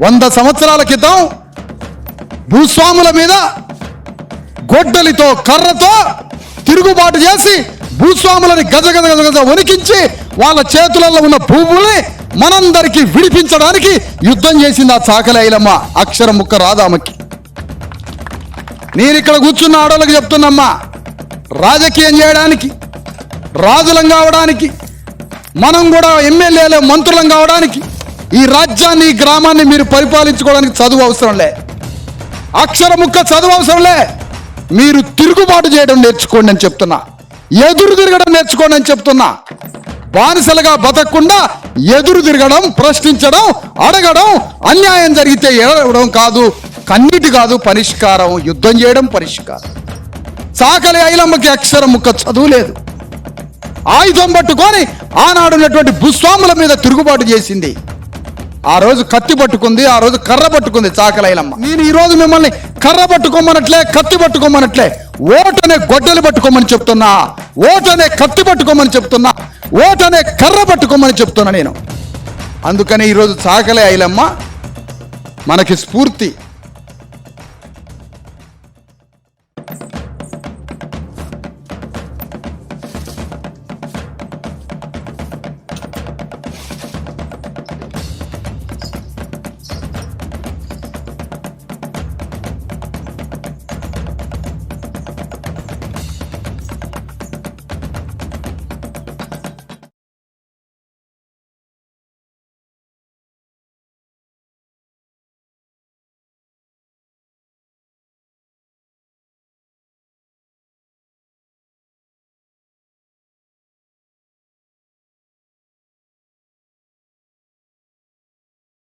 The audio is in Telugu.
వంద సంవత్సరాల క్రితం భూస్వాముల మీద గొడ్డలితో కర్రతో తిరుగుబాటు చేసి భూస్వాములని గజ గజ గజ గజ వణికించి వాళ్ళ చేతులలో ఉన్న భూముల్ని మనందరికీ విడిపించడానికి యుద్ధం చేసింది ఆ చాకలైలమ్మ అక్షర అక్షరం ముక్క రాదామకి నేను ఇక్కడ కూర్చున్న ఆడవాళ్ళకి చెప్తున్నమ్మా రాజకీయం చేయడానికి రాజులం కావడానికి మనం కూడా ఎమ్మెల్యేలే మంత్రులం కావడానికి ఈ రాజ్యాన్ని ఈ గ్రామాన్ని మీరు పరిపాలించుకోవడానికి చదువు అవసరం లే. అక్షర ముక్క చదువు అవసరంలే మీరు తిరుగుబాటు చేయడం నేర్చుకోండి అని చెప్తున్నా. ఎదురు తిరగడం నేర్చుకోండి అని చెప్తున్నా. బానిసలుగా బతకకుండా ఎదురు తిరగడం ప్రశ్నించడం అడగడం అన్యాయం జరిగితే ఎడవడం కాదు కన్నీటి కాదు పరిష్కారం యుద్ధం చేయడం పరిష్కారం. సాకలి ఐలమ్మకి అక్షరం ముక్క చదువు లేదు. ఆయుధం పట్టుకొని ఆనాడున్నటువంటి భూస్వాముల మీద తిరుగుబాటు చేసింది. ఆ రోజు కత్తి పట్టుకుంది ఆ రోజు కర్ర పట్టుకుంది చాకలైలమ్మ. నేను ఈ రోజు మిమ్మల్ని కర్ర పట్టుకోమనట్లే కత్తి పట్టుకోమనట్లే ఓటనే గొడ్డలు పట్టుకోమని చెప్తున్నా ఓటనే కత్తి పట్టుకోమని చెప్తున్నా ఓటనే కర్ర పట్టుకోమని చెప్తున్నా నేను. అందుకని ఈరోజు చాకలే ఐలమ్మ మనకి స్ఫూర్తి.